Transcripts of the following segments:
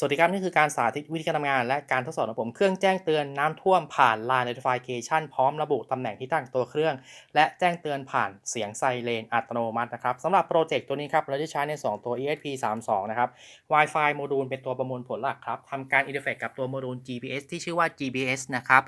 สวัสดีครับนี่คือการสาธิตวิธีการทำงาน และการทดสอบระบบเครื่องแจ้งเตือนน้ำท่วมผ่าน Line Notification พร้อมระบุตำแหน่งที่ตั้งตัวเครื่อง และแจ้งเตือนผ่านเสียงไซเรนอัตโนมัตินะครับสำหรับโปรเจกต์ตัวนี้ครับเราจะใช้ใน 2 ตัว ESP32 นะครับ Wi-Fi โมดูลเป็นตัวประมวลผลหลักครับทำการอินเทอร์เฟซกับตัวโมดูล GPS ที่ชื่อว่า GPS นะครับ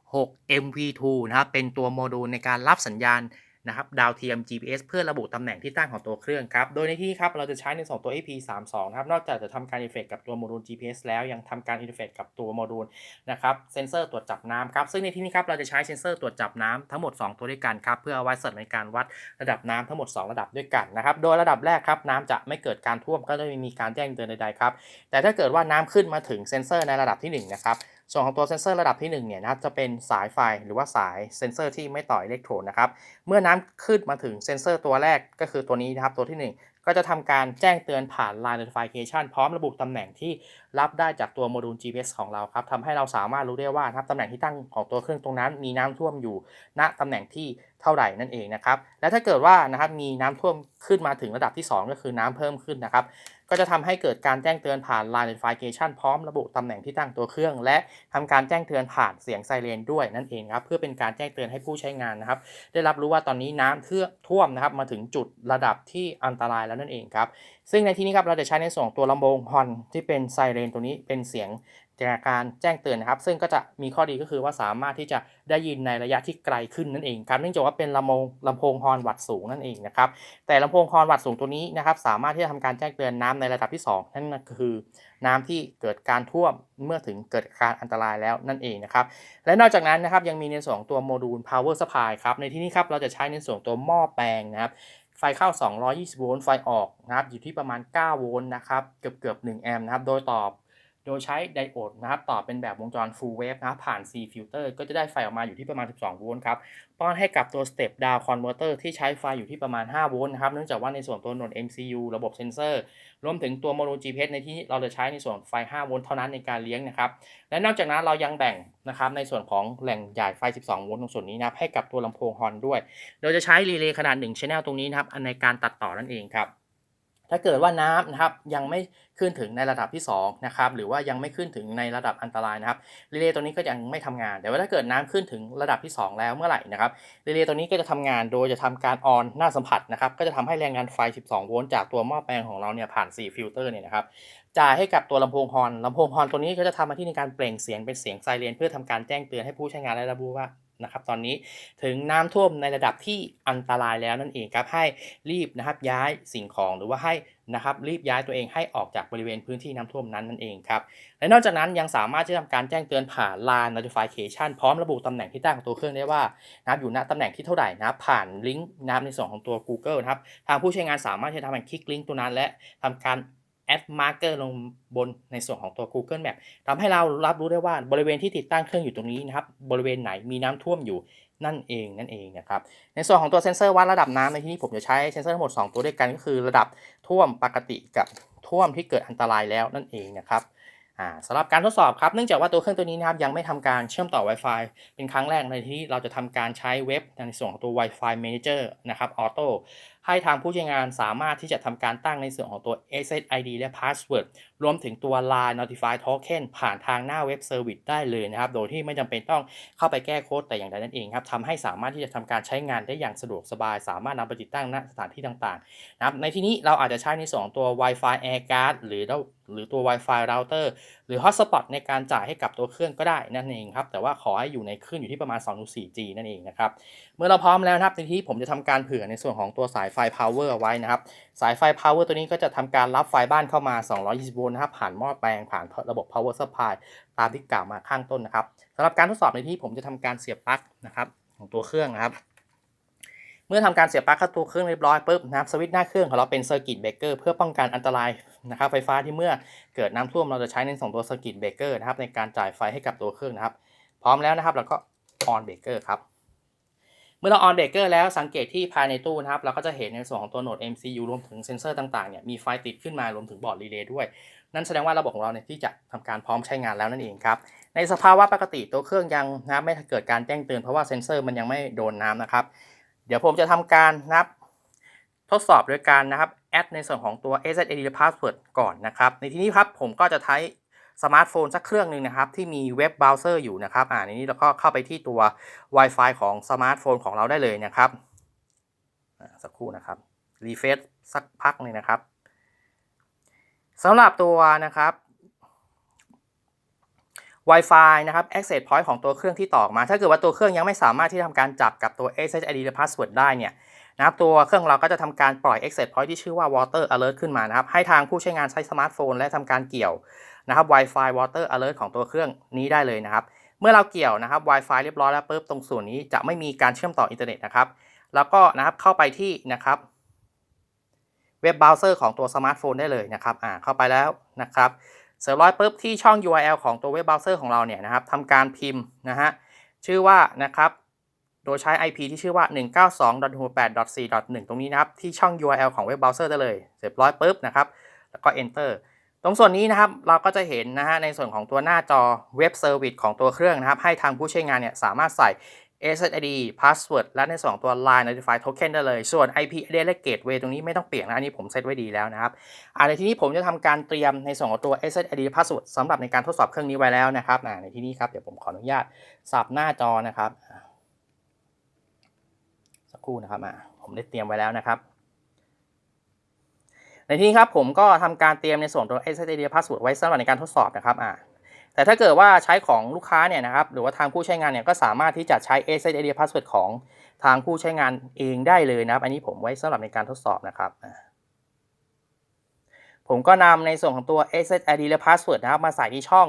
6 MV2 นะครับเป็นตัวโมดูลในการรับสัญญาณ นะครับดาวเทียม GPS เพื่อระบุตำแหน่งที่ตั้งของตัวเครื่องครับ โดยในที่นี้ครับเราจะใช้ใน2ตัว AP32 นะครับนอกจากจะทำการอินเฟซกับตัวโมดูล GPS แล้วยังทำการอินเฟซกับตัวโมดูลนะครับเซนเซอร์ตรวจจับน้ำครับซึ่งในที่นี้ครับเราจะใช้เซนเซอร์ตรวจจับน้ำทั้งหมด 2 ตัวด้วยกันครับเพื่อเอาไว้สำหรับในการวัดระดับน้ำทั้งหมด 2 ระดับด้วยกันนะครับโดยระดับแรกครับน้ำจะไม่เกิดการท่วมก็จะไม่มีการแจ้งเตือนใดๆครับแต่ถ้าเกิดว่าน้ำขึ้นมาถึงเซนเซอร์ในระดับที่1นะครับ ส่วนของตัวเซนเซอร์ระดับที่1เนี่ยนะครับจะเป็นสายไฟหรือว่าสายเซนเซอร์ที่ไม่ต่ออิเล็กโทรนะครับเมื่อน้ำขึ้นมาถึงเซนเซอร์ตัวแรกก็คือตัวนี้นะครับตัวที่ 1 ก็จะทำการแจ้งเตือนผ่าน Line Notification พร้อมระบุตำแหน่งที่รับได้จากตัวโมดูล GPS ของเราครับทำให้เราสามารถรู้ได้ว่านะครับตำแหน่งที่ตั้งของตัวเครื่องตรงนั้น มีน้ำท่วมอยู่ณตำแหน่งที่เท่าไหร่นั่นเองนะครับและถ้าเกิดว่านะครับมีน้ำท่วมขึ้นมาถึงระดับที่ 2 ก็คือน้ำเพิ่มขึ้นนะครับ ก็จะทำให้เกิดการแจ้งเตือนผ่าน Line Notification พร้อมระบุตำแหน่งที่ตั้งตัวเครื่อง และทำการแจ้งเตือนผ่านเสียงไซเรนด้วยนั่นเองครับเพื่อเป็นการแจ้งเตือนให้ผู้ใช้งานนะครับ ได้รับรู้ว่าตอนนี้น้ำเทือท่วมนะครับมาถึงจุดระดับที่อันตรายแล้วนั่นเองครับซึ่งในที่นี้ครับเราจะใช้ในส่วนของตัวลำโพงฮอนที่เป็นไซเรนตัวนี้เป็นเสียง จากการแจ้งเตือนนะครับ ซึ่งก็จะมีข้อดีก็คือว่าสามารถที่จะได้ยินในระยะที่ไกลขึ้นนั่นเองครับเนื่องจากว่าเป็นลำโพงลำโพงฮอนวัดสูงนั่นเองนะครับแต่ลำโพงฮอนวัดสูงตัวนี้นะครับ สามารถที่จะทำการแจ้งเตือนน้ำในระดับที่ 2 นั่นก็คือ น้ำที่เกิดการท่วมเมื่อถึงเกิดการอันตรายแล้วนั่นเองนะครับและนอกจากนั้นนะครับยังมีในส่วนของตัวโมดูล power supply ครับในที่นี้ครับเราจะใช้ในส่วนของตัวหม้อแปลงนะครับไฟเข้า 220 โวลต์ไฟออกนะครับอยู่ที่ประมาณ 9 โวลต์นะครับเกือบเกือบ1แอมป์นะครับโดยตอ โดยใช้ไดโอดนะครับต่อเป็นแบบวงจร full wave นะครับผ่าน C filter ก็จะได้ไฟออกมาอยู่ที่ประมาณ 12 โวลต์ครับ ป้อนให้กับตัว step down converter ที่ใช้ไฟอยู่ที่ประมาณ 5 โวลต์นะครับ เนื่องจากว่าในส่วนตัวหนด MCU ระบบเซนเซอร์ รวมถึงตัวโมดูล GPS ในที่เราจะใช้ในส่วนไฟ 5 โวลต์เท่านั้นในการเลี้ยงนะครับ และนอกจากนั้นเรายังแบ่งนะครับในส่วนของแหล่งจ่ายไฟ 12 โวลต์ตรงส่วนนี้นะครับให้กับตัวลำโพงฮอนด้วย โดยจะใช้รีเลย์ขนาด 1 channel ตรงนี้นะครับในการตัดต่อนั่นเองครับ ถ้าเกิดว่าน้ำนะครับยังไม่ขึ้นถึงในระดับที่2นะครับหรือว่ายังไม่ขึ้นถึงในระดับอันตรายนะครับรีเลย์ตัวนี้ก็ยังไม่ทำงาน แต่ว่าถ้าเกิดน้ำขึ้นถึงระดับที่ 2 แล้วเมื่อไหร่นะครับรีเลย์ตัวนี้ก็จะทำงานโดยจะทำการออนหน้าสัมผัสนะครับก็จะทำให้แรงงานไฟ 12 โวลต์จากตัวหม้อแปลงของเราเนี่ยผ่าน 4 ฟิลเตอร์เนี่ยนะครับจ่ายให้กับตัวลำโพงฮอนลำโพงฮอนตัวนี้ก็จะทำหน้าที่ในการเปล่งเสียงเป็นเสียงไซเรนเพื่อทำการแจ้งเตือนให้ผู้ใช้งานได้รับรู้ว่า นะครับตอนนี้ถึงน้ำท่วมในระดับที่อันตรายแล้วนั่นเองครับให้รีบนะครับย้ายสิ่งของหรือว่าให้นะครับรีบย้ายตัวเองให้ออกจากบริเวณพื้นที่น้ำท่วมนั้นนั่นเองครับและนอกจากนั้นยังสามารถที่จะทำการแจ้งเตือนผ่าน Line Notification พร้อมระบุตำแหน่งที่ตั้งของตัวเครื่องได้ว่านะครับอยู่ณตำแหน่งที่เท่าไหร่นะผ่านลิงก์นะครับในส่วนของตัว Google นะครับทางผู้ใช้งานสามารถที่จะทำการคลิกลิงก์ตัวนั้นและทำการ แอดมาร์เกอร์ลงบนในส่วนของตัว Google Map ทำให้เรารับรู้ได้ว่าบริเวณที่ติดตั้งเครื่องอยู่ตรงนี้นะครับบริเวณไหนมีน้ำท่วมอยู่นั่นเองนั่นเองนะครับในส่วนของตัวเซ็นเซอร์วัดระดับน้ำในที่นี้ผมจะใช้เซ็นเซอร์ทั้งหมด 2 ตัวด้วยกันก็คือระดับท่วมปกติกับท่วมที่เกิดอันตรายแล้วนั่นเองนะครับสำหรับการทดสอบครับเนื่องจากว่าตัวเครื่องตัวนี้นะครับยังไม่ทำการเชื่อมต่อ Wi-Fi เป็นครั้งแรกในที่เราจะทำการใช้เว็บในส่วนของตัว Wi-Fi Manager นะครับออโต้ ให้ทางผู้ใช้งานสามารถที่จะทำการตั้งในส่วนของตัว SSID และ Password รวมถึงตัว Line Notify Token ผ่านทางหน้าเว็บเซอร์วิสได้เลยนะครับ โดยที่ไม่จำเป็นต้องเข้าไปแก้โค้ดแต่อย่างใดนั่นเองครับทำให้สามารถที่จะทำการใช้งานได้อย่างสะดวกสบาย สามารถนำไปติดตั้งณสถานที่ต่างๆนะครับในที่นี้เราอาจจะใช้ในส่วนของตัว Wi-Fi Air Card หรือหรือตัว Wi-Fi Router หรือ Hotspot ในการจ่ายให้กับตัวเครื่องก็ได้นั่นเองครับ แต่ว่าขอให้อยู่ในคลื่นอยู่ที่ประมาณ 2-4G นั่นเองนะครับ เมื่อเราพร้อมแล้วนะครับในที่ผมจะทำการเผื่อในส่วนของตัวสายไฟ power เอาไว้นะครับ สายไฟ power ตัวนี้ก็จะทำการรับไฟบ้านเข้ามา 220 โวลต์นะครับ ผ่านหม้อแปลงผ่านระบบ power supply ตามที่กล่าวมาข้างต้นนะครับสำหรับการทดสอบในที่ผมจะทำการเสียบปลั๊กนะครับของตัวเครื่องนะครับ เมื่อทำการเสียบปลั๊กเข้าตัวเครื่องเรียบร้อยปุ๊บนะครับสวิตช์หน้าเครื่องของเราเป็นเซอร์กิตเบรกเกอร์เพื่อป้องกันอันตรายนะครับไฟฟ้าที่เมื่อเกิดน้ำท่วมเราจะใช้ในสองตัวเซอร์กิตเบรกเกอร์นะครับในการจ่ายไฟให้กับตัวเครื่องนะครับ พร้อมแล้วนะครับเราก็ออนเบรกเกอร์ครับเมื่อเราออนเบรกเกอร์แล้วสังเกตที่ภายในตู้นะครับเราก็จะเห็นในส่วนของตัวโหนด MCU รวมถึงเซนเซอร์ต่างๆเนี่ยมีไฟติดขึ้นมารวมถึงบอร์ดรีเลย์ด้วย นั่นแสดงว่าระบบของเราเนี่ยที่จะทำการพร้อมใช้งานแล้วนั่นเองครับในสภาวะปกติตัวเครื่องยังนะไม่เกิดการแจ้งเตือนเพราะว่าเซนเซอร์มันยังไม่โดนน้ำนะครับ เดี๋ยวผมจะทำการนะครับทดสอบโดยการนะครับแอดในส่วนของตัว SSID Password ก่อนนะครับ ในที่นี้ครับผมก็จะใช้สมาร์ทโฟนสักเครื่องหนึ่งนะครับที่มีเว็บเบราว์เซอร์อยู่นะครับอ่าในนี้เราก็เข้าไปที่ตัว Wi-Fi ของสมาร์ทโฟนของเราได้เลยนะครับอ่าสักครู่นะครับรีเฟซสักพักหนึงนะครับสำหรับตัวนะครับ Wi-Fi นะครับ Access Point ของตัวเครื่องที่ต่อมา ถ้าเกิดว่าตัวเครื่องยังไม่สามารถที่ทำการจับกับตัว SSID และ Password ได้เนี่ยนะครับตัวเครื่องเราก็จะทำการปล่อย Access Point ที่ชื่อว่า Water Alert ขึ้นมานะครับให้ทางผู้ใช้งานใช้สมาร์ทโฟน และทำการเกี่ยวนะครับ Wi-Fi Water Alert ของตัวเครื่องนี้ได้เลยนะครับ เมื่อเราเกี่ยวนะครับ Wi-Fi เรียบร้อยแล้วปุ๊บตรงส่วนนี้จะไม่มีการเชื่อมต่ออินเทอร์เน็ตนะครับแล้วก็นะครับเข้าไปที่นะครับเว็บเบราว์เซอร์ของตัวสมาร์ทโฟนได้เลยนะครับอ่าเข้าไปแล้วนะครับ เสร็จร้อยปุ๊บที่ช่อง URL ของตัวเว็บเบราว์เซอร์ของเราเนี่ยนะครับทำการพิมพ์นะฮะชื่อว่านะครับโดยใช้ IP ที่ชื่อว่า 192.68.4.1 ตรงนี้นะครับ ที่ช่อง URL ของเว็บเบราว์เซอร์ได้เลย เสร็จร้อยปุ๊บนะครับ แล้วก็ Enter ตรงส่วนนี้นะครับเราก็จะเห็นนะฮะในส่วนของตัวหน้าจอเว็บเซอร์วิสของตัวเครื่องนะครับ ให้ทางผู้ใช้งานเนี่ยสามารถใส่ SSID password และในสองตัว Line Notify Token ได้เลย ส่วน IP address และ gateway ตรงนี้ไม่ต้องเปลี่ยนนะ อันนี้ผมเซตไว้ดีแล้วนะครับอ่าในที่นี้ผมจะทำการเตรียมในส่วนของตัว SSID password สำหรับในการทดสอบเครื่องนี้ไว้แล้วนะครับอ่าในที่นี้ครับ เดี๋ยวผมขออนุญาตสับหน้าจอนะครับ สักครู่นะครับอ่าผมได้เตรียมไว้แล้วนะครับในที่นี้ครับผมก็ทำการเตรียมในส่วนตัว SSID password ไว้สำหรับในการทดสอบนะครับอ่า แต่ถ้าเกิดว่าใช้ของลูกค้าเนี่ยนะครับหรือว่าทางผู้ใช้งานเนี่ยก็สามารถที่จะใช้ SSID password ของทางผู้ใช้งานเองได้เลยนะครับ อันนี้ผมไว้สำหรับในการทดสอบนะครับผมก็นำในส่วนของตัว SSID และ password นะครับ มาใส่ที่ช่อง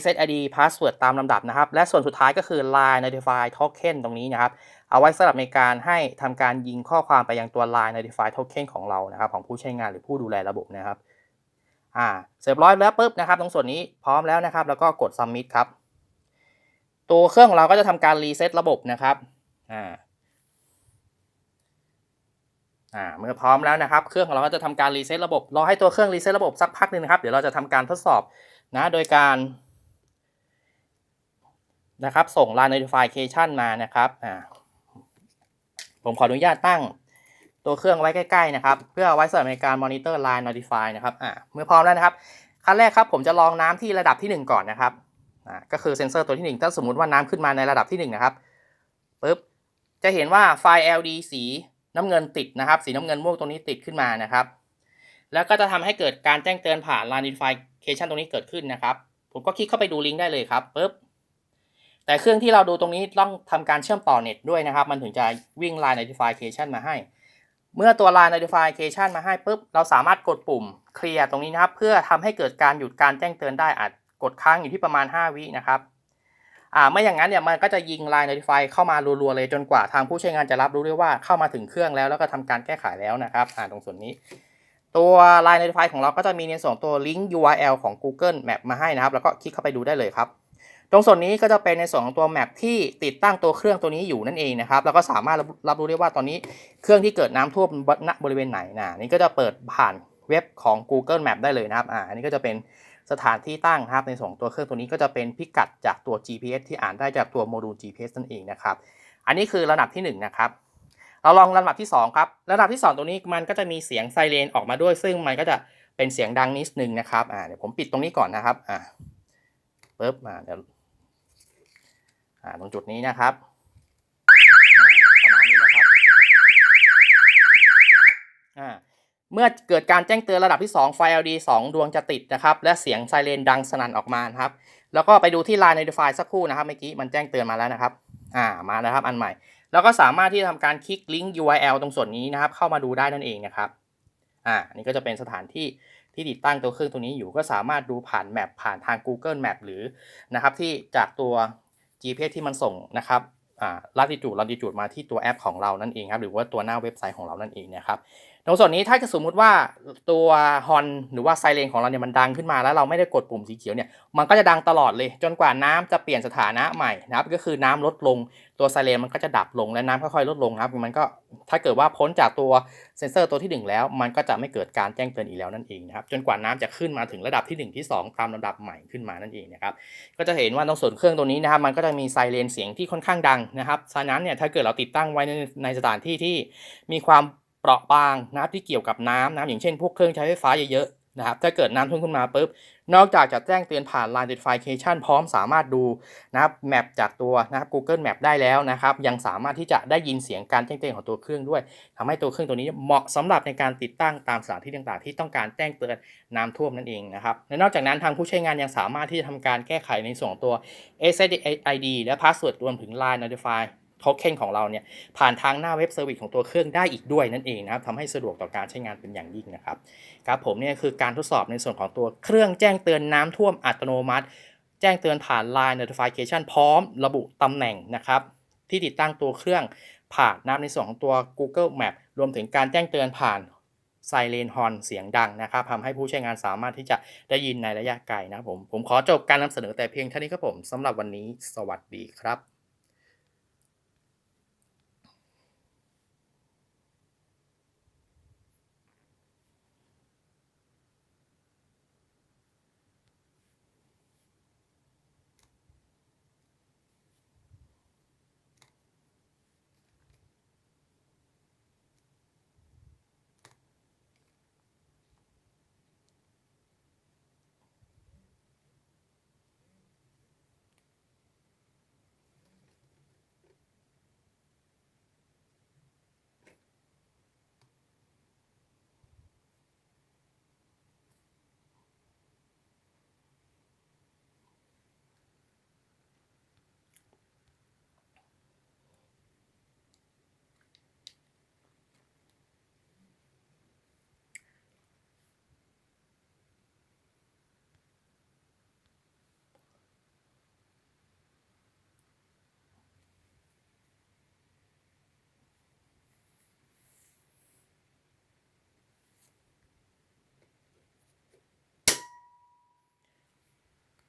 SSID password ตามลำดับนะครับ และส่วนสุดท้ายก็คือ Line Notify Token ตรงนี้นะครับ เอาไว้สำหรับในการให้ทำการยิงข้อความไปยังตัว Line Notify Token ของเรานะครับ ของผู้ใช้งานหรือผู้ดูแลระบบนะครับ อ่าเสร็จร้อยแล้วปุ๊บนะครับ ตรงส่วนนี้พร้อมแล้วนะครับ แล้วก็กด submit ครับ ตัวเครื่องของเราก็จะทำการรีเซ็ตระบบนะครับอ่าอ่าเมื่อพร้อมแล้วนะครับ เครื่องของเราก็จะทำการรีเซ็ตระบบรอให้ตัวเครื่องรีเซ็ตระบบสักพักหนึ่งนะครับ เดี๋ยวเราจะทำการทดสอบนะโดยการนะครับส่ง Line Notification มานะครับอ่าผมขออนุญาตตั้ง ตัวเครื่องไว้ใกล้ๆนะครับ เพื่อไว้สำหรับในการมอนิเตอร์ Line Notify นะครับอ่าเมื่อพร้อมแล้วนะครับขั้นแรกครับผมจะลองน้ำที่ระดับที่ 1 ก่อนนะครับอ่าก็คือเซ็นเซอร์ตัวที่ 1 ถ้าสมมติว่าน้ำขึ้นมาในระดับที่ 1 นะครับปุ๊บจะเห็นว่าไฟล์ LD สีน้ำเงินติดนะครับ สีน้ำเงินม่วงตรงนี้ติดขึ้นมานะครับ แล้วก็จะทำให้เกิดการแจ้งเตือนผ่าน Line Notification ตรงนี้เกิดขึ้นนะครับ ผมก็คลิกเข้าไปดูลิงก์ได้เลยครับปุ๊บแต่เครื่องที่เราดูตรงนี้ต้องทำการเชื่อมต่อเน็ตด้วยนะครับ มันถึงจะวิ่ง Line Notification มาให้ เมื่อตัว Line Notification มาให้ปุ๊บ เราสามารถกดปุ่มเคลียร์ตรงนี้นะครับ เพื่อทำให้เกิดการหยุดการแจ้งเตือนได้อาจกดค้างอยู่ที่ประมาณ 5 วินะครับอ่าไม่อย่างนั้นเนี่ยมันก็จะยิง Line Notify เข้ามารัวๆเลยจนกว่าทางผู้ใช้งานจะรับรู้ได้ว่าเข้ามาถึงเครื่องแล้วแล้วก็ทำการแก้ไขแล้วนะครับอ่าตรงส่วนนี้ ตัว Line Notify ของเราก็จะมีในส่วนตัวลิงก์ URL ของ Google Map มาให้นะครับ แล้วก็คลิกเข้าไปดูได้เลยครับ ตรงส่วนนี้ก็จะเป็นในส่วนของตัวแมปที่ติดตั้งตัวเครื่องตัวนี้อยู่นั่นเองนะครับแล้วก็สามารถรับรู้ได้ว่าตอนนี้เครื่องที่เกิดน้ำท่วมณบริเวณไหนนะนี่ก็จะเปิดผ่านเว็บของ Google Map ได้เลยนะครับอ่าอันนี้ก็จะเป็นสถานที่ตั้งครับในส่วนของตัวเครื่องตัวนี้ก็จะเป็นพิกัดจากตัว GPS ที่อ่านได้จากตัวโมดูล GPS นั่นเองนะครับอันนี้คือระดับที่ 1 นะครับเราลองระดับที่ 2 ครับ ระดับที่ 2ตรงนี้มันก็จะมีเสียงไซเรนออกมาด้วย ซึ่งมันก็จะเป็นเสียงดังนิดนึงนะครับอ่าเดี๋ยวผมปิดตรงนี้ก่อนนะครับอ่าปึ๊บมาเดี๋ยว ตรงจุดนี้นะครับ ประมาณนี้นะครับเมื่อเกิดการแจ้งเตือนระดับที่ 2 ไฟ LD 2 ดวงจะติดนะครับ และเสียงไซเรนดังสนั่นออกมาครับ แล้วก็ไปดูที่ Line Notify สักครู่นะครับ เมื่อกี้มันแจ้งเตือนมาแล้วนะครับ อ่า มาแล้วครับอันใหม่ แล้วก็สามารถที่จะทำการคลิกลิงก์ URL ตรงส่วนนี้นะครับ เข้ามาดูได้นั่นเองนะครับ อ่าอันนี้ก็จะเป็นสถานที่ที่ติดตั้งตัวเครื่องตัวนี้อยู่ก็สามารถดูผ่านแมปผ่านทาง Google Map หรือนะครับที่จากตัว GPS ที่มันส่งนะครับอ่า latitude longitude มาที่ตัวแอปของเรานั่นเองครับหรือว่าตัวหน้าเว็บไซต์ของเรานั่นเองนะครับ ตรงส่วนนี้ถ้าสมมุติว่าตัวฮอนหรือว่าไซเรนของเราเนี่ยมันดังขึ้นมาแล้วเราไม่ได้กดปุ่มสีเขียวเนี่ยมันก็จะดังตลอดเลย จนกว่าน้ำจะเปลี่ยนสถานะใหม่นะครับก็คือน้ำลดลงตัวไซเรนมันก็จะดับลงและน้ำค่อยๆลดลงครับมันก็ถ้าเกิดว่าพ้นจากตัวเซ็นเซอร์ตัวที่ 1 แล้ว มันก็จะไม่เกิดการแจ้งเตือนอีกแล้วนั่นเองนะครับจนกว่าน้ำจะขึ้นมาถึงระดับที่ 1 ที่ 2 ตามลำดับใหม่ขึ้นมานั่นเองนะครับก็จะเห็นว่าตรงส่วนเครื่องตัวนี้นะครับมันก็จะมีไซเรนเสียงที่ค่อนข้างดังนะครับฉะนั้นเนี่ยถ้าเกิดเราติดตั้งไว้ในในสถานที่ที่มีความ เปราะบางนะครับที่เกี่ยวกับน้ำนะครับอย่างเช่นพวกเครื่องใช้ไฟฟ้าเยอะๆนะครับถ้าเกิดน้ำท่วมขึ้นมาปุ๊บนอกจากจะแจ้งเตือนผ่าน Line Notification พร้อมสามารถดูนะครับแมปจากตัวนะครับ Google Map ได้แล้วนะครับ ยังสามารถที่จะได้ยินเสียงการแจ้งเตือนของตัวเครื่องด้วยทำให้ตัวเครื่องตัวนี้เหมาะสำหรับในการติดตั้งตามสถานที่ต่างๆ ที่ต้องการแจ้งเตือนน้ำท่วมนั่นเองนะครับและนอกจากนั้นทางผู้ใช้งานยังสามารถที่จะทำการแก้ไขในส่วนของตัว SSID และ Password รวมถึง Line Notify Token ของเราเนี่ยผ่านทางหน้าเว็บเซอร์วิสของตัวเครื่องได้อีกด้วยนั่นเองนะครับทำให้สะดวกต่อการใช้งานเป็นอย่างยิ่งนะครับครับผมเนี่ยคือการทดสอบในส่วนของตัวเครื่องแจ้งเตือนน้ำท่วมอัตโนมัติ แจ้งเตือนผ่าน Line Notification พร้อมระบุตำแหน่งนะครับที่ติดตั้งตัวเครื่องผ่านนะครับในส่วนของตัว Google Map รวมถึงการแจ้งเตือนผ่านไซเรนฮอนเสียงดังนะครับทำให้ผู้ใช้งานสามารถที่จะได้ยินในระยะไกลนะครับผม ผมขอจบการนำเสนอแต่เพียงเท่านี้ครับผมสำหรับวันนี้สวัสดีครับ